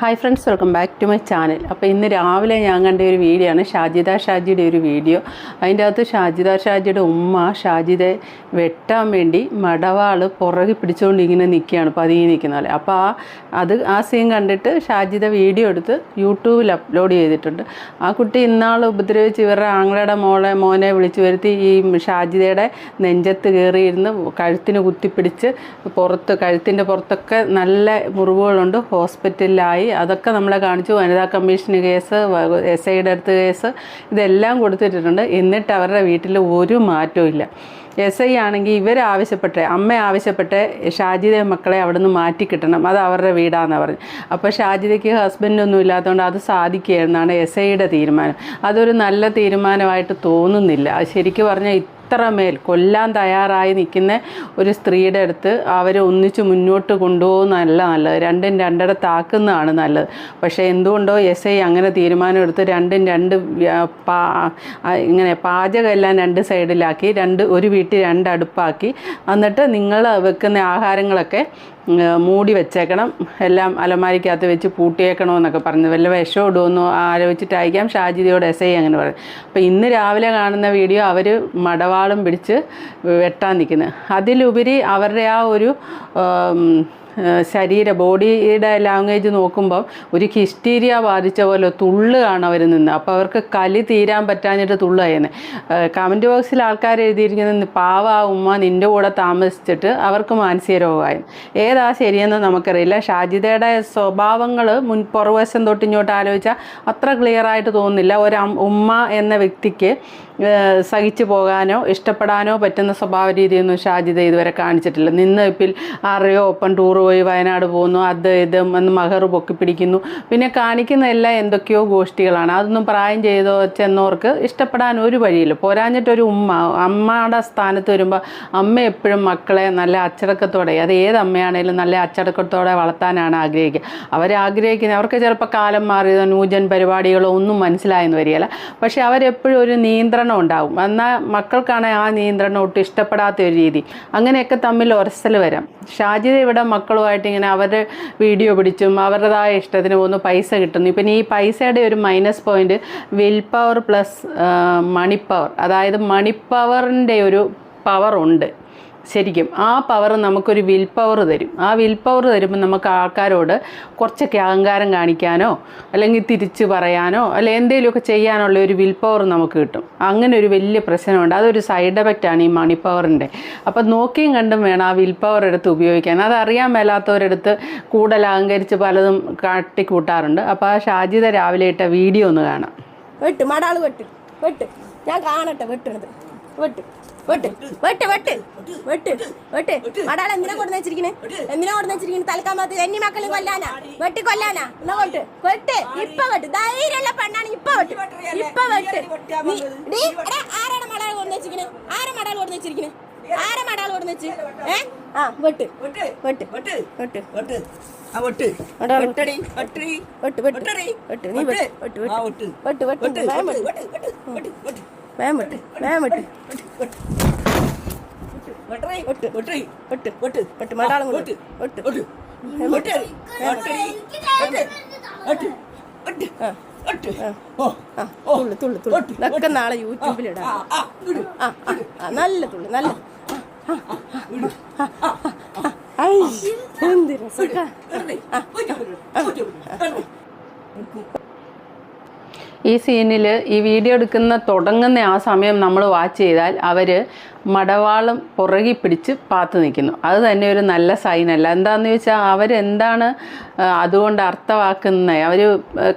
Hi friends welcome back to my channel അപ്പോൾ ഇന്ന് രാവിലെ ഞാൻ കണ്ട ഒരു വീഡിയോ ആണ് ഷാജിദ ഷാജിയുടെ ഒരു വീഡിയോ അതിന്റെ അകത്ത് ഷാജിദ ഷാജിയുടെ ഉമ്മ ഷാജിദെ വെട്ടാൻ വേണ്ടി മടവാൾ പുറകെ പിടിച്ചുകൊണ്ട് ഇങ്ങനെ നിൽക്കുകയാണ് പതിയെ നിൽക്കുന്ന പോലെ. അപ്പോൾ ആ അത് ആ സീൻ കണ്ടിട്ട് ഷാജിദ വീഡിയോ എടുത്ത് യൂട്യൂബിൽ അപ്ലോഡ് ചെയ്തിട്ടുണ്ട്. ആ കുട്ടി ഇന്നാൾ ഉപദ്രവിച്ച് ഇവരുടെ ആങ്ങളയുടെ മോളെ മോനെ വിളിച്ചു വരുത്തി ഈ ഷാജിദയുടെ നെഞ്ചത്ത് കയറിയിരുന്ന് കഴുത്തിന് കുത്തിപ്പിടിച്ച് പുറത്ത് കഴുത്തിന്റെ പുറത്തൊക്കെ നല്ല മുറിവുകളുണ്ട്. ഹോസ്പിറ്റലിലായി അതൊക്കെ നമ്മളെ കാണിച്ചു. വനിതാ കമ്മീഷന് കേസ് എസ് ഐയുടെ അടുത്ത് കേസ് ഇതെല്ലാം കൊടുത്തിട്ടുണ്ട് എന്നിട്ട് അവരുടെ വീട്ടിൽ ഒരു മാറ്റവും ഇല്ല. എസ് ഐ ആണെങ്കിൽ ഇവർ ആവശ്യപ്പെട്ടെ അമ്മ ആവശ്യപ്പെട്ട് ഷാജിദ മക്കളെ അവിടെ നിന്ന് മാറ്റി കിട്ടണം. അത് അവരുടെ വീടാണെന്ന് പറഞ്ഞു അപ്പോൾ ഷാജിദയ്ക്ക് ഹസ്ബൻഡൊന്നും ഇല്ലാത്തതുകൊണ്ട് അത് സാധിക്കുകയെന്നാണ് എസ് ഐയുടെ തീരുമാനം. അതൊരു നല്ല തീരുമാനമായിട്ട് തോന്നുന്നില്ല. ശരിക്കും പറഞ്ഞാൽ ഇത്രമേൽ കൊല്ലാൻ തയ്യാറായി നിൽക്കുന്ന ഒരു സ്ത്രീയുടെ അടുത്ത് അവരെ ഒന്നിച്ച് മുന്നോട്ട് കൊണ്ടുപോകുന്നതല്ല നല്ലത്. രണ്ടും രണ്ടിടത്താക്കുന്നതാണ് നല്ലത്. പക്ഷേ എന്തുകൊണ്ടോ എസ് ഐ അങ്ങനെ തീരുമാനമെടുത്ത് രണ്ടും രണ്ട് പാ ഇങ്ങനെ പാചകമെല്ലാം രണ്ട് സൈഡിലാക്കി രണ്ട് ഒരു വീട്ടിൽ രണ്ട് അടുപ്പാക്കി. എന്നിട്ട് നിങ്ങൾ വെക്കുന്ന ആഹാരങ്ങളൊക്കെ മൂടി വെച്ചേക്കണം. എല്ലാം അലമാരിക്കകത്ത് വെച്ച് പൂട്ടിയേക്കണമെന്നൊക്കെ പറഞ്ഞു. വല്ല വിഷം ഇടുമെന്നോ ആലോചിച്ചിട്ടായിരിക്കാം ഷാജിദിയോട് എസ് ഐ അങ്ങനെ പറഞ്ഞു അപ്പോൾ ഇന്ന് രാവിലെ കാണുന്ന വീഡിയോ അവർ മടവാളും പിടിച്ച് വെട്ടാൻ നിൽക്കുന്നത് അതിലുപരി അവരുടെ ആ ഒരു ശരീര ബോഡിയുടെ ലാംഗ്വേജ് നോക്കുമ്പോൾ ഒരു ഹിസ്റ്റീരിയ ബാധിച്ച പോലെ തുള്ളുകയാണ് അവർ നിന്ന്. അപ്പോൾ അവർക്ക് കലി തീരാൻ പറ്റാഞ്ഞിട്ട് തുള്ളുകയെന്ന് കമന്റ് ബോക്സിൽ ആൾക്കാർ എഴുതിയിരിക്കുന്നത് പാവ ഉമ്മ നിന്റെ കൂടെ താമസിച്ചിട്ട് അവർക്ക് മാനസിക രോഗമായി ഏതാ ശരിയെന്ന് നമുക്കറിയില്ല. ഷാജിതയുടെ സ്വഭാവങ്ങൾ മുൻ പുറവശം തൊട്ട് ഇങ്ങോട്ട് ആലോചിച്ചാൽ അത്ര ക്ലിയർ ആയിട്ട് തോന്നുന്നില്ല. ഒരു ഉമ്മ എന്ന വ്യക്തിക്ക് സഹിച്ചു പോകാനോ ഇഷ്ടപ്പെടാനോ പറ്റുന്ന സ്വഭാവ രീതിയൊന്നും ഷാജിദ ഇതുവരെ കാണിച്ചിട്ടില്ല. നിന്ന് ഇപ്പിൽ ആരെയോ ഒപ്പം ടൂർ പോയി വയനാട് പോകുന്നു അത് ഇത് എന്ന് മഹർ പൊക്കി പിടിക്കുന്നു. പിന്നെ കാണിക്കുന്ന എല്ലാം എന്തൊക്കെയോ ഗോഷ്ഠികളാണ് അതൊന്നും പ്രായം ചെയ്തോ ചെന്നവർക്ക് ഇഷ്ടപ്പെടാൻ ഒരു വഴിയില്ല. പോരാഞ്ഞിട്ടൊരു ഉമ്മ അമ്മയുടെ സ്ഥാനത്ത് വരുമ്പോൾ അമ്മ എപ്പോഴും മക്കളെ നല്ല അച്ചടക്കത്തോടെ അത് ഏത് അമ്മയാണേലും നല്ല അച്ചടക്കത്തോടെ വളർത്താനാണ് ആഗ്രഹിക്കുക. അവർ ആഗ്രഹിക്കുന്നത് അവർക്ക് ചിലപ്പോൾ കാലം മാറിയതോ ന്യൂജൻ പരിപാടികളോ ഒന്നും മനസ്സിലായെന്ന് വരികയില്ല. പക്ഷേ അവരെപ്പോഴും ഒരു നിയന്ത്രണം ഉണ്ടാവും. എന്നാൽ മക്കൾക്കാണ് ആ നിയന്ത്രണം ഒട്ടും ഇഷ്ടപ്പെടാത്ത ഒരു രീതി. അങ്ങനെയൊക്കെ തമ്മിൽ ഉരസൽ വരാം. ഷാജിത ഇവിടെ മക്കളുമായിട്ട് ഇങ്ങനെ അവരുടെ വീഡിയോ പിടിച്ചും അവരുടേതായ ഇഷ്ടത്തിന് പോകുന്നു പൈസ കിട്ടുന്നു. ഇപ്പം ഈ പൈസയുടെ ഒരു minus point will power plus money power power. അതായത് മണിപ്പവറിന്റെ ഒരു പവർ ഉണ്ട്. ശരിക്കും ആ പവർ നമുക്കൊരു വിൽ പവർ തരും. ആ വിൽ പവർ തരുമ്പോൾ നമുക്ക് ആൾക്കാരോട് കുറച്ചൊക്കെ അഹങ്കാരം കാണിക്കാനോ അല്ലെങ്കിൽ തിരിച്ചു പറയാനോ അല്ലെ എന്തെങ്കിലുമൊക്കെ ചെയ്യാനുള്ള ഒരു വിൽ പവർ നമുക്ക് കിട്ടും. അങ്ങനെ ഒരു വലിയ പ്രശ്നമുണ്ട്. അതൊരു സൈഡ് എഫക്റ്റാണ് ഈ മണി പവറിന്റെ അപ്പം നോക്കിയും കണ്ടും വേണം ആ വിൽ പവർ എടുത്ത് ഉപയോഗിക്കാൻ. അതറിയാൻ മേലാത്തവരെടുത്ത് കൂടുതൽ അഹങ്കരിച്ച് പലതും കാട്ടിക്കൂട്ടാറുണ്ട്. അപ്പോൾ ആ ഷാജിത രാവിലെ ഇട്ട വീഡിയോ ഒന്ന് കാണാം. വെട്ട് മടാൾ വെട്ട്. വെട്ട്. ഞാൻ കാണട്ടെ വെട്ടണത്. വെട്ട്. വെട്ട് വെട്ട് വെട്ട് വെട്ട് വെട്ട്. മടാൾ എന്തിനാ കൊടുന്ന് വെച്ചിരിക്കണേ? എന്തിനാ കൊടുന്ന് വെച്ചിരിക്കണേ? പാത്ത് എന്നി മക്കളും കൊല്ലാനാ. വെട്ടി കൊല്ലാനാ. എന്നാ വെട്ട് വെട്ട്. ഇപ്പൊ വെട്ട്. ധൈര്യമുള്ള പെണ്ണാണ്. ഇപ്പൊ വെട്ട്. ഇപ്പൊ വെട്ട്. നീ- ആരാണ് മടാൾ കൊടുന്ന് വെച്ചിരിക്കണേ? ആരാ മടാൾ കൊടുന്ന് വെച്ചിരിക്കണേ? ആരാ മടാൾ കൊടുന്ന് വെച്ച്? ഏ? ആ വെട്ട്. വെട്ട്. വെട്ട്. വെട്ട്. വെട്ട്. വെട്ട്. മടാൾ വെട്ടടി. വെട്ടടി. വെട്ട് വെട്ട്. വെട്ട്. നീ വെട്ട്. വെട്ട്. വെട്ട് വെട്ട്. വെട്ട്. വെട്ട് വെട്ട്. വെട്ട്. വെട്ട്. വെട്ട്. വെട്ട് വെട്ട് വേം വെട്ട്. തുള്ളു തുള്ളു തുള്ളു ഇതൊക്കെ നാളെ ആ നല്ല തുള്ളു നല്ല. എന്ത് വെട്ട് ഈ സീനിൽ ഈ വീഡിയോ എടുക്കുന്ന തുടങ്ങുന്ന ആ സമയം നമ്മൾ വാച്ച് ചെയ്താൽ അവർ മടവാളും പുറകി പിടിച്ച് പാത്തു നിൽക്കുന്നു. അത് തന്നെ ഒരു നല്ല സൈനല്ല എന്താണെന്ന് ചോദിച്ചാൽ അവരെന്താണ് അതുകൊണ്ട് അർത്ഥമാക്കുന്നത്? അവർ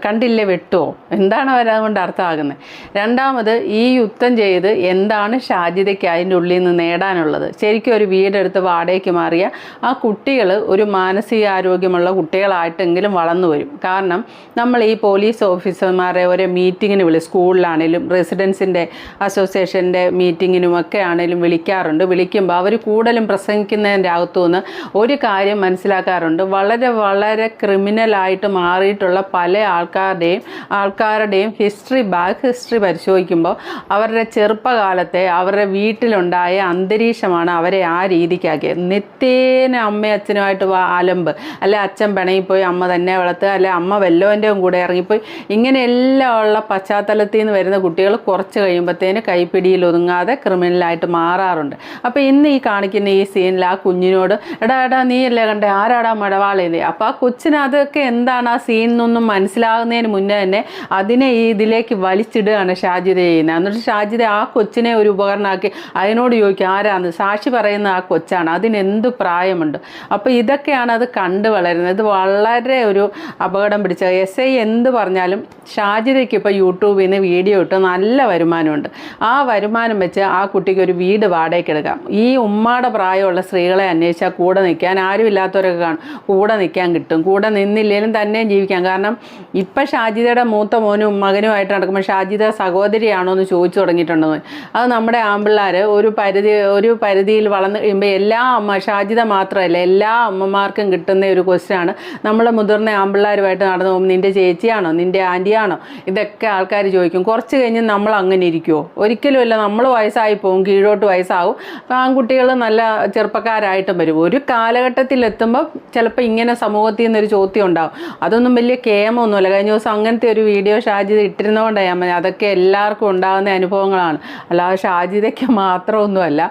കണ്ടില്ലേ വെട്ടുമോ എന്താണ് അവരതുകൊണ്ട് അർത്ഥമാക്കുന്നത്? രണ്ടാമത് ഈ യുദ്ധം ചെയ്ത് എന്താണ് ഷാജിതയ്ക്ക് അതിന്റെ ഉള്ളിൽ നിന്ന് നേടാനുള്ളത്? ശരിക്കും ഒരു വീടെടുത്ത് വാടകയ്ക്ക് മാറിയ ആ കുട്ടികൾ ഒരു മാനസികാരോഗ്യമുള്ള കുട്ടികളായിട്ടെങ്കിലും വളർന്നു വരും. കാരണം നമ്മൾ ഈ പോലീസ് ഓഫീസർമാരെ ഒരു മീറ്റിങ്ങിന് വിളി സ്കൂളിലാണേലും റെസിഡൻസിന്റെ അസോസിയേഷന്റെ മീറ്റിങ്ങിനും ഒക്കെ ആണേലും ആണെങ്കിലും വിളിക്കാറുണ്ട്. വിളിക്കുമ്പോൾ അവർ കൂടുതലും പ്രസംഗിക്കുന്നതിന്റെ അകത്തുനിന്ന് ഒരു കാര്യം മനസ്സിലാക്കാറുണ്ട്. വളരെ വളരെ ക്രിമിനലായിട്ട് മാറിയിട്ടുള്ള പല ആൾക്കാരുടെയും ആൾക്കാരുടെയും ഹിസ്റ്ററി ബാക്ക് ഹിസ്റ്ററി പരിശോധിക്കുമ്പോൾ അവരുടെ ചെറുപ്പകാലത്തെ അവരുടെ വീട്ടിലുണ്ടായ അന്തരീക്ഷമാണ് അവരെ ആ രീതിക്കാക്കിയത്. നിത്യേന അമ്മയും അച്ഛനുമായിട്ട് അലമ്പ്. അല്ലെ അച്ഛൻ പിണങ്ങിപ്പോയി അമ്മ തന്നെ വളർത്തുക. അല്ലെ അമ്മ വല്ലവന്റെയും കൂടെ ഇറങ്ങിപ്പോയി. ഇങ്ങനെയെല്ലാം ഉള്ള പശ്ചാത്തലത്തിൽ നിന്ന് വരുന്ന കുട്ടികൾ കുറച്ച് കഴിയുമ്പോഴത്തേന് കൈപ്പിടിയിൽ ഒതുങ്ങാതെ ക്രിമിനലായിട്ട് മാറാറുണ്ട്. അപ്പോൾ ഇന്ന് ഈ കാണിക്കുന്ന ഈ സീനിൽ ആ കുഞ്ഞിനോട് എടാ എടാ നീ അല്ലേ കണ്ടേ? ആരാടാ മടവാളേത് അപ്പോൾ ആ കൊച്ചിന് അതൊക്കെ എന്താണ് ആ സീൻ എന്നൊന്നും മനസ്സിലാകുന്നതിന് മുന്നേ തന്നെ അതിനെ ഈ ഇതിലേക്ക് വലിച്ചിടുകയാണ് ഷാജിത ചെയ്യുന്നത്. എന്നിട്ട് ഷാജിത ആ കൊച്ചിനെ ഒരു ഉപകരണമാക്കി അതിനോട് ചോദിക്കും ആരാന്ന്? സാക്ഷി പറയുന്ന ആ കൊച്ചാണ്. അതിനെന്ത് പ്രായമുണ്ട്? അപ്പോൾ ഇതൊക്കെയാണ് അത് കണ്ടു വളരുന്നത്. ഇത് വളരെ ഒരു അപകടം പിടിച്ച എസ് ഐ എന്ത് പറഞ്ഞാലും ഷാജിതയ്ക്ക് ഇപ്പോൾ യൂട്യൂബിൽ നിന്ന് വീഡിയോ ഇട്ട് നല്ല വരുമാനമുണ്ട്. ആ വരുമാനം വെച്ച് ആ കുട്ടിക്ക് ഒരു വീട് വാടകയ്ക്ക് എടുക്കാം. ഈ ഉമ്മാടെ പ്രായമുള്ള സ്ത്രീകളെ അന്വേഷിച്ചാൽ കൂടെ നിൽക്കാൻ ആരും ഇല്ലാത്തവരൊക്കെ കാണും. കൂടെ നിൽക്കാൻ കിട്ടും. കൂടെ നിന്നില്ലെങ്കിലും തന്നെയും ജീവിക്കാം. കാരണം ഇപ്പം ഷാജിതയുടെ മൂത്ത മോനും മകനുമായിട്ട് നടക്കുമ്പോൾ ഷാജിത സഹോദരിയാണോ എന്ന് ചോദിച്ചു തുടങ്ങിയിട്ടുണ്ടെന്ന്. അത് നമ്മുടെ ആമ്പിള്ളേർ ഒരു പരിധി ഒരു പരിധിയിൽ വളർന്നു കഴിയുമ്പോൾ എല്ലാ അമ്മ ഷാജിത മാത്രമല്ല എല്ലാ അമ്മമാർക്കും കിട്ടുന്ന ഒരു ക്വസ്റ്റ്യൻ ആണ്. നമ്മളെ മുതിർന്ന ആമ്പിള്ളേരുമായിട്ട് നടന്നു പോകുമ്പോൾ നിന്റെ ചേച്ചിയാണോ നിന്റെ ആന്റിയാണോ ഇതൊക്കെ ആൾക്കാർ ചോദിക്കും. കുറച്ച് കഴിഞ്ഞ് നമ്മൾ അങ്ങനെ ഇരിക്കുമോ ഒരിക്കലുമല്ല നമ്മൾ വയസ്സായി പോകും കീഴോട്ട് വയസ്സാവും. അപ്പോൾ ആൺകുട്ടികൾ നല്ല ചെറുപ്പക്കാരായിട്ടും വരും. ഒരു കാലഘട്ടത്തിൽ എത്തുമ്പോൾ ചിലപ്പോൾ ഇങ്ങനെ സമൂഹത്തിൽ നിന്നൊരു ചോദ്യം ഉണ്ടാവും. അതൊന്നും വലിയ കേമൊന്നുമല്ല. കഴിഞ്ഞ ദിവസം അങ്ങനത്തെ ഒരു വീഡിയോ ഷാജിദ ഇട്ടിരുന്നതുകൊണ്ടാണ് ഞാൻ അതൊക്കെ എല്ലാവർക്കും ഉണ്ടാകുന്ന അനുഭവങ്ങളാണ്. അല്ലാതെ ഷാജിദയ്ക്ക് മാത്രമൊന്നുമല്ല.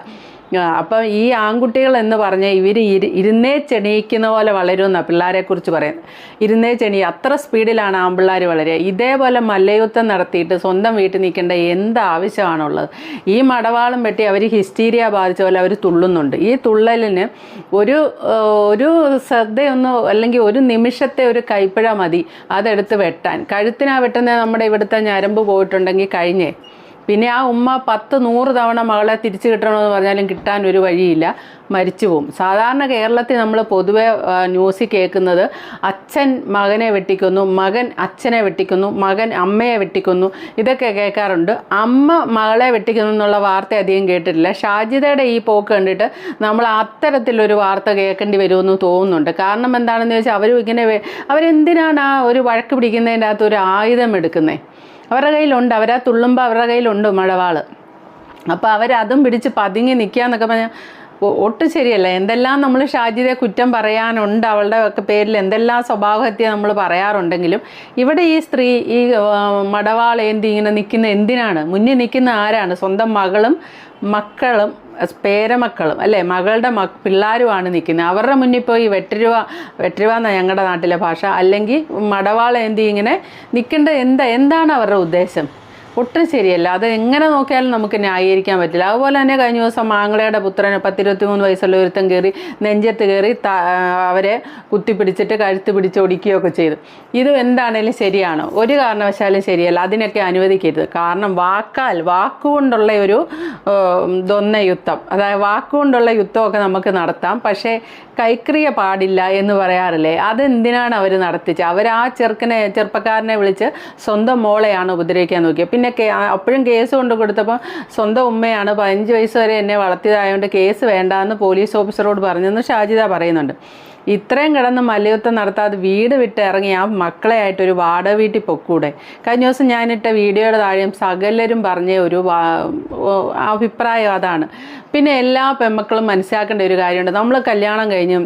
അപ്പം ഈ ആൺകുട്ടികൾ എന്ന് പറഞ്ഞാൽ ഇവർ ഇരു ഇരുന്നേ ചെണിയിക്കുന്ന പോലെ വളരുമെന്ന പിള്ളേരെക്കുറിച്ച് പറയുന്നത്. ഇരുന്നേ ചെണി അത്ര സ്പീഡിലാണ് ആൺപിള്ളേർ വളരുക. ഇതേപോലെ മല്ലയുദ്ധം നടത്തിയിട്ട് സ്വന്തം വീട്ടിൽ നിൽക്കേണ്ട എന്ത് ആവശ്യമാണുള്ളത് ഈ മടവാളം വെട്ടി അവർ ഹിസ്റ്റീരിയ ബാധിച്ച പോലെ അവർ തുള്ളുന്നുണ്ട്. ഈ തുള്ളലിന് ഒരു ഒരു ശ്രദ്ധയൊന്ന് അല്ലെങ്കിൽ ഒരു നിമിഷത്തെ ഒരു കൈപ്പിഴ മതി. അതെടുത്ത് വെട്ടാൻ. കഴുത്തിനാ വെട്ടുന്നത് നമ്മുടെ ഇവിടുത്തെ ഞരമ്പ് പോയിട്ടുണ്ടെങ്കിൽ കഴിഞ്ഞേ. പിന്നെ ആ ഉമ്മ പത്ത് നൂറ് തവണ മകളെ തിരിച്ചു കിട്ടണമെന്ന് പറഞ്ഞാലും കിട്ടാൻ ഒരു വഴിയില്ല. മരിച്ചു പോകും സാധാരണ കേരളത്തിൽ നമ്മൾ പൊതുവെ ന്യൂസ് ന്യൂസിൽ കേൾക്കുന്നത് അച്ഛൻ മകനെ വെട്ടിക്കുന്നു മകൻ അച്ഛനെ വെട്ടിക്കുന്നു മകൻ അമ്മയെ വെട്ടിക്കുന്നു ഇതൊക്കെ കേൾക്കാറുണ്ട്. അമ്മ മകളെ വെട്ടിക്കുന്നു എന്നുള്ള വാർത്ത അധികം കേട്ടിട്ടില്ല. ഷാജിതയുടെ ഈ പോക്ക് കണ്ടിട്ട് നമ്മൾ അത്തരത്തിലൊരു വാർത്ത കേൾക്കേണ്ടി വരുമെന്ന് തോന്നുന്നുണ്ട്. കാരണം എന്താണെന്ന് ചോദിച്ചാൽ അവരും ഇങ്ങനെ അവരെന്തിനാണ് ആ ഒരു വഴക്ക് പിടിക്കുന്നതിന്റെ അകത്ത് ഒരു ആയുധം എടുക്കുന്നത് അവരുടെ കയ്യിലുണ്ട് അവരാ തുള്ളുമ്പോൾ അവരുടെ കയ്യിലുണ്ട് മഴവാൾ. അപ്പോൾ അവരതും പിടിച്ച് പതുങ്ങി നിൽക്കുക എന്നൊക്കെ പറഞ്ഞാൽ ഒട്ടും ശരിയല്ല. എന്തെല്ലാം നമ്മൾ ഷാജിദെ കുറ്റം പറയാനുണ്ട് അവളുടെ ഒക്കെ പേരിൽ എന്തെല്ലാം സ്വഭാവഹത്യ നമ്മൾ പറയാറുണ്ടെങ്കിലും ഇവിടെ ഈ സ്ത്രീ ഈ മടവാളേന്തി ഇങ്ങനെ നിൽക്കുന്ന എന്തിനാണ്? മുന്നിൽ നിൽക്കുന്ന ആരാണ്? സ്വന്തം മകളും മക്കളും പേരമക്കളും അല്ലേ? മകളുടെ മ പിള്ളേരുമാണ് നിൽക്കുന്നത്. അവരുടെ മുന്നിൽ പോയി വെട്ടരുവ വെട്ടരുവ ഞങ്ങളുടെ നാട്ടിലെ ഭാഷ. അല്ലെങ്കിൽ മടവാളെന്തി ഇങ്ങനെ നിൽക്കേണ്ട എന്താ എന്താണ് അവരുടെ ഉദ്ദേശം? ഒട്ടും ശരിയല്ല. അത് എങ്ങനെ നോക്കിയാലും നമുക്ക് ന്യായീകരിക്കാൻ പറ്റില്ല. അതുപോലെ തന്നെ കഴിഞ്ഞ ദിവസം മാങ്ങളയുടെ പുത്രന് പത്തിരുപത്തിമൂന്ന് വയസ്സുള്ള ഒരുത്തൻ കയറി നെഞ്ചത്ത് കയറി അവരെ കുത്തിപ്പിടിച്ചിട്ട് കഴുത്ത് പിടിച്ച് ഒടിക്കുകയൊക്കെ ചെയ്തു. ഇത് എന്താണേലും ശരിയാണോ? ഒരു കാരണവശാലും ശരിയല്ല. അതിനൊക്കെ അനുവദിക്കരുത്. കാരണം വാക്കാൽ വാക്കുകൊണ്ടുള്ള ഒരു ദൊന്ന യുദ്ധം അതായത് വാക്കുകൊണ്ടുള്ള യുദ്ധമൊക്കെ നമുക്ക് നടത്താം. പക്ഷേ കൈക്രിയ പാടില്ല എന്ന് പറയാറില്ലേ? അതെന്തിനാണ് അവർ നടത്തിച്ചത് അവർ ആ ചെറുക്കനെ ചെറുപ്പക്കാരനെ വിളിച്ച് സ്വന്തം മോളെയാണ് ഉപദ്രവിക്കാൻ നോക്കിയത് പിന്നെ അപ്പോഴും കേസ് കൊണ്ട് കൊടുത്തപ്പോൾ സ്വന്തം ഉമ്മയാണ് പതിനഞ്ച് വയസ്സ് വരെ എന്നെ വളർത്തിയതായതുകൊണ്ട് കേസ് വേണ്ടാന്ന് പോലീസ് ഓഫീസറോട് പറഞ്ഞെന്ന് ഷാജിദ പറയുന്നുണ്ട്. ഇത്രയും കിടന്ന് മല്ലയുദ്ധം നടത്താതെ വീട് വിട്ട് ഇറങ്ങി ആ മക്കളെ ആയിട്ട് ഒരു വാടക വീട്ടിൽ പൊക്കൂടെ. കഴിഞ്ഞ ദിവസം ഞാനിട്ട വീഡിയോയുടെ താഴെയും സകലരും പറഞ്ഞ ഒരു അഭിപ്രായം അതാണ്. പിന്നെ എല്ലാ പെമ്മക്കളും മനസ്സിലാക്കേണ്ട ഒരു കാര്യമുണ്ട്. നമ്മൾ കല്യാണം കഴിഞ്ഞ്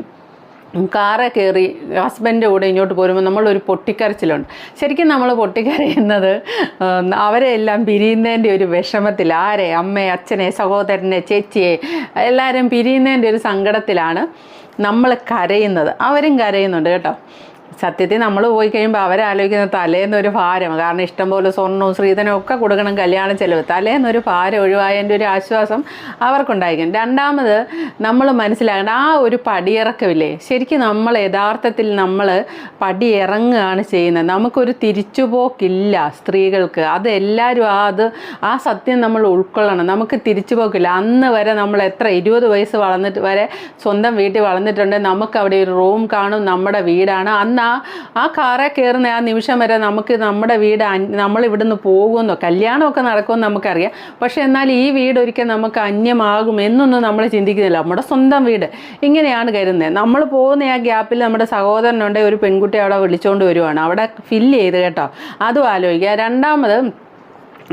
കാറെ കയറി ഹസ്ബൻഡിന്റെ കൂടെ ഇങ്ങോട്ട് പോരുമ്പോൾ നമ്മളൊരു പൊട്ടിക്കരച്ചിലുണ്ട്. ശരിക്കും നമ്മൾ പൊട്ടിക്കരയുന്നത് അവരെ എല്ലാം പിരിയുന്നതിന്റെ ഒരു വിഷമത്തിൽ ആരെ? അമ്മയെ അച്ഛനെ സഹോദരനെ ചേച്ചിയെ എല്ലാവരും പിരിയുന്നതിന്റെ ഒരു സങ്കടത്തിലാണ്. നമ്മൾ കരയുന്നത്. അവരും കരയുന്നുണ്ട് കേട്ടോ. സത്യത്തിൽ നമ്മൾ പോയി കഴിയുമ്പോൾ അവരാലോചിക്കുന്ന തലേന്നൊരു ഭാരം. കാരണം ഇഷ്ടംപോലെ സ്വർണവും ശ്രീധനവും ഒക്കെ കൊടുക്കണം കല്യാണ ചെലവ്. തലേന്നൊരു ഭാരം ഒഴിവായതിന്റെ ഒരു ആശ്വാസം അവർക്കുണ്ടായിരിക്കും. രണ്ടാമത് നമ്മൾ മനസ്സിലാക്കേണ്ട ആ ഒരു പടിയിറക്കമില്ലേ ശരിക്കും നമ്മൾ യഥാർത്ഥത്തിൽ നമ്മൾ പടിയിറങ്ങുകയാണ് ചെയ്യുന്നത്. നമുക്കൊരു തിരിച്ചുപോക്കില്ല സ്ത്രീകൾക്ക്. അത് എല്ലാവരും ആ അത് ആ സത്യം നമ്മൾ ഉൾക്കൊള്ളണം. നമുക്ക് തിരിച്ചുപോക്കില്ല. അന്ന് വരെ നമ്മൾ എത്ര ഇരുപത് വയസ്സ് വളർന്നിട്ട് വരെ സ്വന്തം വീട്ടിൽ വളർന്നിട്ടുണ്ട്. നമുക്ക് അവിടെ ഒരു റൂം കാണും. നമ്മുടെ വീടാണ്. അന്ന് ആ ആ കാറെ കയറുന്ന ആ നിമിഷം വരെ നമുക്ക് നമ്മുടെ വീട് നമ്മൾ ഇവിടുന്ന് പോകുമെന്നോ കല്യാണമൊക്കെ നടക്കുമെന്ന് നമുക്കറിയാം. പക്ഷേ എന്നാൽ ഈ വീട് ഒരിക്കൽ നമുക്ക് അന്യമാകും എന്നൊന്നും നമ്മൾ ചിന്തിക്കുന്നില്ല. നമ്മുടെ സ്വന്തം വീട്. ഇങ്ങനെയാണ് കരുതുന്നത്. നമ്മൾ പോകുന്ന ആ ഗ്യാപ്പിൽ നമ്മുടെ സഹോദരനുണ്ട് ഒരു പെൺകുട്ടി അവിടെ വിളിച്ചുകൊണ്ട് വരുവാണ്. അവിടെ ഫില്ല് ചെയ്ത് കേട്ടോ. അതും ആലോചിക്കുക. രണ്ടാമത്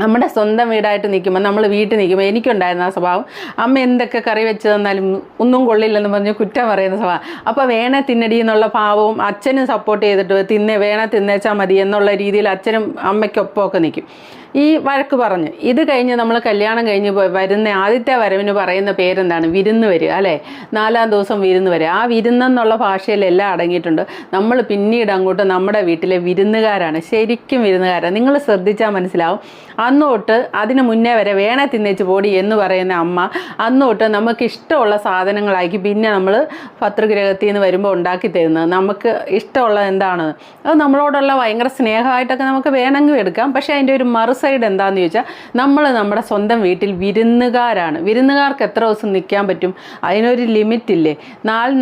നമ്മുടെ സ്വന്തം വീടായിട്ട് നിൽക്കുമ്പോൾ നമ്മൾ വീട്ടിൽ നിൽക്കുമ്പോൾ എനിക്കുണ്ടായിരുന്ന ആ സ്വഭാവം അമ്മ എന്തൊക്കെ കറി വെച്ച് തന്നാലും ഒന്നും കൊള്ളില്ലെന്ന് പറഞ്ഞ് കുറ്റം പറയുന്ന സ്വഭാവം. അപ്പോൾ വേണേ തിന്നടി എന്നുള്ള ഭാവവും അച്ഛനും സപ്പോർട്ട് ചെയ്തിട്ട് തിന്നേ വേണേ തിന്നേച്ചാൽ മതി എന്നുള്ള രീതിയിൽ അച്ഛനും അമ്മയ്ക്കൊപ്പമൊക്കെ നിൽക്കും. ഈ വഴക്ക് പറഞ്ഞു. ഇത് കഴിഞ്ഞ് നമ്മൾ കല്യാണം കഴിഞ്ഞ് വരുന്ന ആദ്യത്തെ വരവിന് പറയുന്ന പേരെന്താണ്? വിരുന്ന് വരിക അല്ലേ? നാലാം ദിവസം വിരുന്ന് വരിക. ആ വിരുന്നെന്നുള്ള ഭാഷയിലെല്ലാം അടങ്ങിയിട്ടുണ്ട്. നമ്മൾ പിന്നീട് അങ്ങോട്ട് നമ്മുടെ വീട്ടിലെ വിരുന്നുകാരാണ്. ശരിക്കും വിരുന്നുകാരാണ് നിങ്ങൾ ശ്രദ്ധിച്ചാൽ മനസ്സിലാവും. അന്നോട്ട് അതിന് മുന്നേ വരെ വേണേ തിന്നേച്ച് പോടി എന്ന് പറയുന്ന അമ്മ അന്നോട്ട് നമുക്ക് ഇഷ്ടമുള്ള സാധനങ്ങളാക്കി പിന്നെ നമ്മൾ ഭർതൃഗ്രഹത്തിൽ നിന്ന് വരുമ്പോൾ ഉണ്ടാക്കി തരുന്നത് നമുക്ക് ഇഷ്ടമുള്ള എന്താണ്? അത് നമ്മളോടുള്ള ഭയങ്കര സ്നേഹമായിട്ടൊക്കെ നമുക്ക് വേണമെങ്കിൽ എടുക്കാം. പക്ഷേ അതിന്റെ ഒരു മറു സൈഡ് എന്താണെന്ന് ചോദിച്ചാൽ നമ്മൾ നമ്മുടെ സ്വന്തം വീട്ടിൽ വിരുന്നുകാരാണ്. വിരുന്നുകാർക്ക് എത്ര ദിവസം നിൽക്കാൻ പറ്റും? അതിനൊരു ലിമിറ്റ് ഇല്ലേ?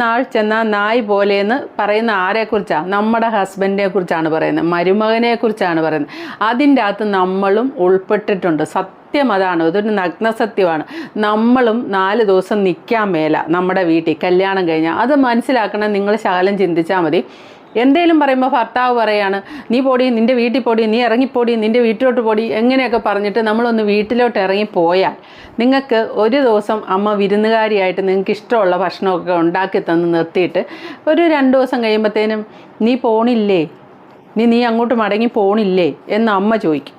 നാൾ ചെന്നാൽ നായ് പോലെയെന്ന് പറയുന്ന ആരെക്കുറിച്ചാണ് നമ്മുടെ ഹസ്ബൻഡിനെ കുറിച്ചാണ് പറയുന്നത്. മരുമകനെ കുറിച്ചാണ് പറയുന്നത്. അതിന്റെ അകത്ത് നമ്മളും ഉൾപ്പെട്ടിട്ടുണ്ട്. സത്യം അതാണ്. ഇതൊരു നഗ്നസത്യമാണ് നമ്മളും നാല് ദിവസം നിൽക്കാൻ മേല നമ്മുടെ വീട്ടിൽ. കല്യാണം കഴിഞ്ഞാൽ അത് മനസ്സിലാക്കണം. നിങ്ങൾ ശകലം ചിന്തിച്ചാൽ മതി. എന്തേലും പറയുമ്പോൾ ഭർത്താവ് പറയാണ് നീ പൊടി നിന്റെ വീട്ടിൽ പൊടി നീ ഇറങ്ങിപ്പോടി നിന്റെ വീട്ടിലോട്ട് പൊടി എങ്ങനെയൊക്കെ പറഞ്ഞിട്ട് നമ്മളൊന്ന് വീട്ടിലോട്ട് ഇറങ്ങി പോയാൽ നിങ്ങൾക്ക് ഒരു ദിവസം അമ്മ വിരുന്നുകാരിയായിട്ട് നിങ്ങൾക്ക് ഇഷ്ടമുള്ള ഭക്ഷണമൊക്കെ ഉണ്ടാക്കി തന്ന് നിർത്തിയിട്ട് ഒരു രണ്ട് ദിവസം കഴിയുമ്പോഴത്തേനും നീ പോണില്ലേ? നീ നീ അങ്ങോട്ട് മടങ്ങി പോണില്ലേ? എന്ന് അമ്മ ചോദിക്കും.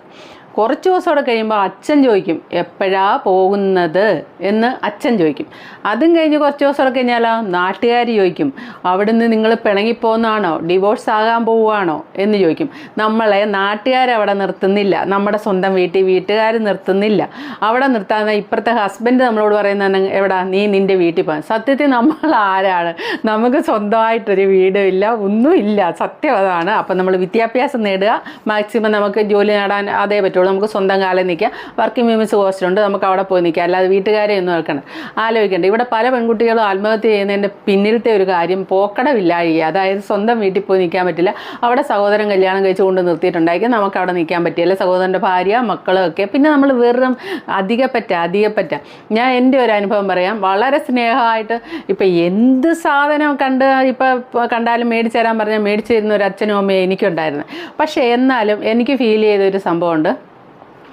കുറച്ച് ദിവസം കൂടെ കഴിയുമ്പോൾ അച്ഛൻ ചോദിക്കും എപ്പോഴാ പോകുന്നത്? എന്ന് അച്ഛൻ ചോദിക്കും. അതും കഴിഞ്ഞ് കുറച്ച് ദിവസം കൂടെ കഴിഞ്ഞാലോ നാട്ടുകാർ ചോദിക്കും അവിടുന്ന് നിങ്ങൾ പിണങ്ങിപ്പോകുന്നതാണോ ഡിവോഴ്സ് ആകാൻ പോവുകയാണോ? എന്ന് ചോദിക്കും. നമ്മളെ നാട്ടുകാരവിടെ നിർത്തുന്നില്ല. നമ്മുടെ സ്വന്തം വീട്ടിൽ വീട്ടുകാർ നിർത്തുന്നില്ല. അവിടെ നിർത്താതെ ഇപ്പുറത്തെ ഹസ്ബൻഡ് നമ്മളോട് പറയുന്ന എവിടാ? നീ നിന്റെ വീട്ടിൽ പോകാൻ. സത്യത്തിൽ നമ്മൾ ആരാണ്? നമുക്ക് സ്വന്തമായിട്ടൊരു വീടും ഇല്ല ഒന്നുമില്ല. സത്യം അതാണ്. അപ്പം നമ്മൾ വിദ്യാഭ്യാസം നേടുക. മാക്സിമം നമുക്ക് ജോലി നേടാൻ അതേ പറ്റുള്ളൂ. നമുക്ക് സ്വന്തം കാലം നിൽക്കാം. വർക്കിംഗ് വിമൻസ് ഹോസ്റ്റലുണ്ട് നമുക്ക് അവിടെ പോയി നിൽക്കാം. അല്ലാതെ വീട്ടുകാരെ ഒന്നും നോക്കണം ആലോചിക്കേണ്ട. ഇവിടെ പല പെൺകുട്ടികളും ആത്മഹത്യ ചെയ്യുന്നതിന്റെ പിന്നിലത്തെ ഒരു കാര്യം പോക്കടമില്ലായി അതായത് സ്വന്തം വീട്ടിൽ പോയി നിൽക്കാൻ പറ്റില്ല. അവിടെ സഹോദരൻ കല്യാണം കഴിച്ച് കൊണ്ട് നിർത്തിയിട്ടുണ്ടായിരിക്കും. നമുക്ക് അവിടെ നിൽക്കാൻ പറ്റില്ല. സഹോദരന്റെ ഭാര്യ മക്കളൊക്കെ പിന്നെ നമ്മൾ വെറും അധികപ്പറ്റ അധികപ്പറ്റ. ഞാൻ എന്റെ ഒരു അനുഭവം പറയാം. വളരെ സ്നേഹമായിട്ട് ഇപ്പം എന്ത് സാധനം കണ്ട് ഇപ്പം കണ്ടാലും മേടിച്ചു തരാൻ പറഞ്ഞാൽ മേടിച്ചു തരുന്ന ഒരു അച്ഛനും അമ്മയും എനിക്കുണ്ടായിരുന്നു. പക്ഷേ എന്നാലും എനിക്ക് ഫീൽ ചെയ്തൊരു സംഭവമുണ്ട്.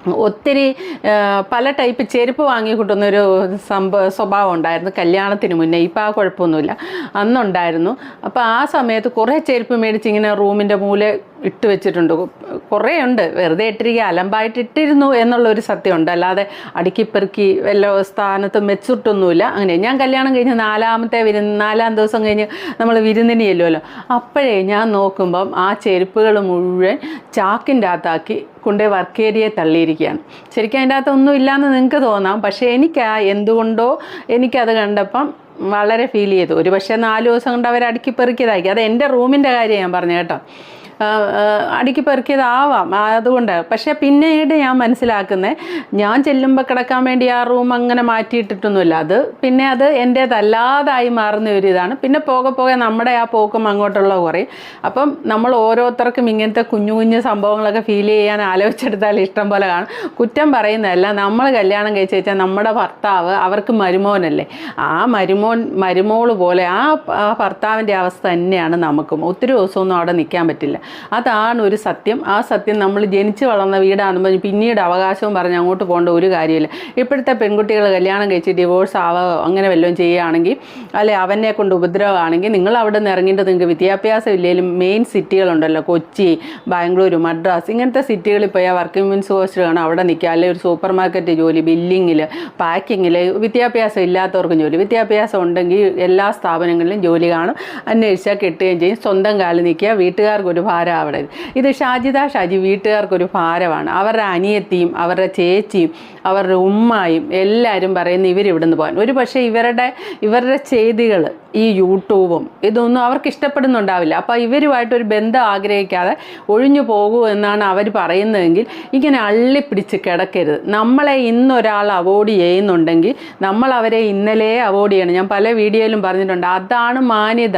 ഒത്തിരി പല ടൈപ്പ് ചെരുപ്പ് വാങ്ങിക്കിട്ടുന്നൊരു സംഭവ സ്വഭാവം ഉണ്ടായിരുന്നു. കല്യാണത്തിന് മുന്നേ. ഇപ്പം ആ കുഴപ്പമൊന്നുമില്ല. അന്നുണ്ടായിരുന്നു. അപ്പോൾ ആ സമയത്ത് കുറേ ചെരുപ്പ് മേടിച്ച് ഇങ്ങനെ റൂമിന്റെ മൂല ഇട്ട് വെച്ചിട്ടുണ്ട്. കുറേ ഉണ്ട്. വെറുതെ ഇട്ടിരിക്കുക. അലമ്പായിട്ട് ഇട്ടിരുന്നു എന്നുള്ളൊരു സത്യമുണ്ട്. അല്ലാതെ അടുക്കി പെറുക്കി വല്ല സ്ഥാനത്തും വെച്ചിട്ടൊന്നുമില്ല. അങ്ങനെ ഞാൻ കല്യാണം കഴിഞ്ഞ് നാലാമത്തെ വിരുന്ന് നാലാം ദിവസം കഴിഞ്ഞ് നമ്മൾ വിരുന്നിന് അപ്പോഴേ ഞാൻ നോക്കുമ്പം ആ ചെരുപ്പുകൾ മുഴുവൻ ചാക്കിന്റെ അകത്താക്കി കൊണ്ടുപോയി വർക്ക് ഏരിയയെ തള്ളിയിരിക്കുകയാണ്. ശരിക്കും അതിന്റെ അകത്ത് ഒന്നും ഇല്ലയെന്ന് നിങ്ങൾക്ക് തോന്നാം പക്ഷേ എനിക്ക് എന്തുകൊണ്ടോ എനിക്കത് കണ്ടപ്പം വളരെ ഫീൽ ചെയ്തു. ഒരു പക്ഷേ നാല് ദിവസം കൊണ്ട് അവർ അടുക്കി പെറുക്കിയതാക്കി അത് എന്റെ റൂമിന്റെ കാര്യം ഞാൻ പറഞ്ഞു കേട്ടോ. അടുക്കി പെറുക്കിയതാവാം അതുകൊണ്ട്. പക്ഷേ പിന്നീട് ഞാൻ മനസ്സിലാക്കുന്നത് ഞാൻ ചെല്ലുമ്പോൾ കിടക്കാൻ വേണ്ടി ആ റൂം അങ്ങനെ മാറ്റിയിട്ടിട്ടൊന്നുമില്ല. അത് പിന്നെ അത് എന്റേതല്ലാതായി മാറുന്ന ഒരു ഇതാണ്. പിന്നെ പോകെ പോകെ നമ്മുടെ ആ പോക്കും അങ്ങോട്ടുള്ള കുറയും. അപ്പം നമ്മൾ ഓരോരുത്തർക്കും ഇങ്ങനത്തെ കുഞ്ഞു കുഞ്ഞു സംഭവങ്ങളൊക്കെ ഫീൽ ചെയ്യാൻ ആലോചിച്ചെടുത്താൽ ഇഷ്ടം പോലെ കാണും. കുറ്റം പറയുന്നതല്ല നമ്മൾ കല്യാണം കഴിച്ച് വെച്ചാൽ നമ്മുടെ ഭർത്താവ് അവർക്ക് മരുമോനല്ലേ. ആ മരുമോൻ മരുമോൾ പോലെ ആ ഭർത്താവിന്റെ അവസ്ഥ തന്നെയാണ് നമുക്കും. ഒത്തിരി ദിവസമൊന്നും അവിടെ നിൽക്കാൻ പറ്റില്ല. അതാണ് ഒരു സത്യം. ആ സത്യം നമ്മൾ ജനിച്ച് വളർന്ന വീടാണെന്ന് പിന്നീട് അവകാശവും പറഞ്ഞ് അങ്ങോട്ട് പോകേണ്ട ഒരു കാര്യമില്ല. ഇപ്പോഴത്തെ പെൺകുട്ടികൾ കല്യാണം കഴിച്ച് ഡിവോഴ്സ് ആവുകയോ അങ്ങനെ വല്ലതും ചെയ്യുകയാണെങ്കിൽ അല്ലെ അവനെ കൊണ്ട് ഉപദ്രവമാണെങ്കിൽ നിങ്ങൾ അവിടെ നിന്ന് ഇറങ്ങിയിട്ട് നിങ്ങൾക്ക് വിദ്യാഭ്യാസം ഇല്ലെങ്കിലും മെയിൻ സിറ്റികളുണ്ടല്ലോ കൊച്ചി ബാംഗ്ലൂർ മദ്രാസ് ഇങ്ങനത്തെ സിറ്റികളിൽ പോയാൽ വർക്കിംഗ് വിമൻസ് ഹോസ്റ്റൽ കാണാം. അവിടെ നിൽക്കുക. അല്ലെങ്കിൽ ഒരു സൂപ്പർ മാർക്കറ്റ് ജോലി ബില്ലിങ്ങിൽ പാക്കിങ്ങിൽ വിദ്യാഭ്യാസം ഇല്ലാത്തവർക്കും ജോലി. വിദ്യാഭ്യാസം ഉണ്ടെങ്കിൽ എല്ലാ സ്ഥാപനങ്ങളിലും ജോലി കാണും. അന്വേഷിച്ചാൽ കിട്ടുകയും ചെയ്യും. സ്വന്തം കാലിൽ നിൽക്കുക. വീട്ടുകാർക്ക് ഒരു ഭാരമാവരുത് ഇത് ഷാജിദ ഷാജി വീട്ടുകാർക്കൊരു ഭാരമാണ്. അവരുടെ അനിയത്തിയും അവരുടെ ചേച്ചിയും അവരുടെ ഉമ്മായും എല്ലാവരും പറയുന്നു ഇവരിവിടുന്ന് പോകാൻ. ഒരു പക്ഷേ ഇവരുടെ ഇവരുടെ ചെയ്തികൾ ഈ യൂട്യൂബും ഇതൊന്നും അവർക്ക് ഇഷ്ടപ്പെടുന്നുണ്ടാവില്ല. അപ്പോൾ ഇവരുമായിട്ടൊരു ബന്ധം ആഗ്രഹിക്കാതെ ഒഴിഞ്ഞു പോകൂ എന്നാണ് അവർ പറയുന്നതെങ്കിൽ ഇങ്ങനെ അള്ളിപ്പിടിച്ച് കിടക്കരുത്. നമ്മളെ ഇന്നൊരാൾ അവോയ്ഡ് ചെയ്യുന്നുണ്ടെങ്കിൽ നമ്മൾ അവരെ ഇന്നലെ അവോയ്ഡ് ചെയ്യണം. ഞാൻ പല വീഡിയോയിലും പറഞ്ഞിട്ടുണ്ട് അതാണ് മാന്യത.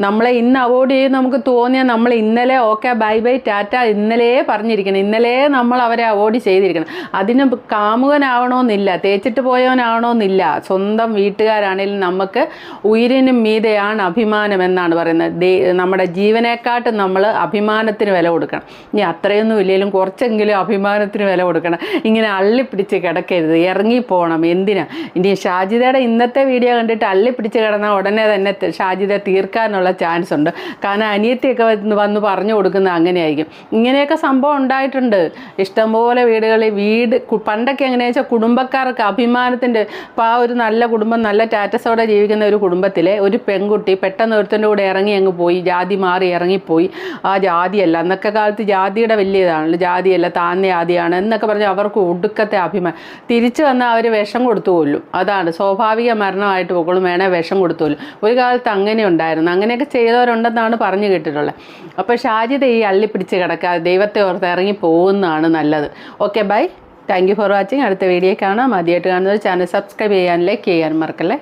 നമ്മളെ ഇന്ന് അവോയ്ഡ് ചെയ്ത് നമുക്ക് തോന്നിയാൽ നമ്മൾ ഇന്നലെ ഓക്കെ ബൈ ബൈ ടാറ്റ ഇന്നലെ പറഞ്ഞിരിക്കണം. ഇന്നലെ നമ്മൾ അവരെ അവോയ്ഡ് ചെയ്തിരിക്കണം. അതിന് കാമുകനാവണമെന്നില്ല തേച്ചിട്ട് പോയവനാവണമെന്നില്ല. സ്വന്തം വീട്ടുകാരാണെങ്കിലും നമുക്ക് ഉയിരിനും മീതയാണ് അഭിമാനം എന്നാണ് പറയുന്നത്. നമ്മുടെ ജീവനേക്കാട്ടും നമ്മൾ അഭിമാനത്തിന് വില കൊടുക്കണം. ഇനി അത്രയൊന്നും ഇല്ലെങ്കിലും കുറച്ചെങ്കിലും അഭിമാനത്തിന് വില കൊടുക്കണം. ഇങ്ങനെ അള്ളിപ്പിടിച്ച് കിടക്കരുത്. ഇറങ്ങിപ്പോകണം എന്തിനാ? ഇനി ഷാജിതയുടെ ഇന്നത്തെ വീഡിയോ കണ്ടിട്ട് അള്ളിപ്പിടിച്ച് കിടന്നാൽ ഉടനെ തന്നെ ഷാജിത തീർക്കാനുള്ള ചാൻസ് ഉണ്ട്. കാരണം അനിയത്തിയൊക്കെ വന്ന് പറഞ്ഞു കൊടുക്കുന്നത് അങ്ങനെയായിരിക്കും. ഇങ്ങനെയൊക്കെ സംഭവം ഉണ്ടായിട്ടുണ്ട്. ഇഷ്ടംപോലെ വീടുകളിൽ വീട് പണ്ടൊക്കെ എങ്ങനെയാ വെച്ചാൽ കുടുംബക്കാർക്ക് അഭിമാനത്തിന്റെ ഇപ്പം ആ ഒരു നല്ല കുടുംബം നല്ല ടാറ്റസോടെ ജീവിക്കുന്ന ഒരു കുടുംബത്തിലെ ഒരു പെൺകുട്ടി പെട്ടെന്ന് ഒരുത്തന്റെ കൂടെ ഇറങ്ങി അങ്ങ് പോയി ജാതി മാറി ഇറങ്ങിപ്പോയി. ആ ജാതിയല്ല അന്നൊക്കെ കാലത്ത് ജാതിയുടെ വലിയ ഇതാണല്ലോ ജാതിയല്ല താന്ന ജാതിയാണ് എന്നൊക്കെ പറഞ്ഞ് അവർക്ക് ഒടുക്കത്തെ അഭിമാനം. തിരിച്ചു വന്നാൽ അവർ വിഷം കൊടുത്തു കൊല്ലും. അതാണ് സ്വാഭാവിക മരണമായിട്ട് പോകണം വേണേൽ വിഷം കൊടുത്തു കൊല്ലും. ഒരു കാലത്ത് അങ്ങനെ ഉണ്ടായിരുന്നു. അങ്ങനെയൊക്കെ ചെയ്തവരുണ്ടെന്നാണ് പറഞ്ഞു കേട്ടിട്ടുള്ളത്. അപ്പോൾ ഷാജിത ഈ അള്ളിപ്പിടിച്ച് കിടക്കാതെ ദൈവത്തെ ഓർത്ത് ഇറങ്ങി പോകുന്നതാണ് നല്ലത്. Okay bye. Thank you for watching. അടുത്ത വീഡിയോ കാണാം. ആദ്യമായിട്ട് കാണുന്നത് ചാനൽ സബ്സ്ക്രൈബ് ചെയ്യാൻ ലൈക്ക് ചെയ്യാൻ മറക്കല്ലേ?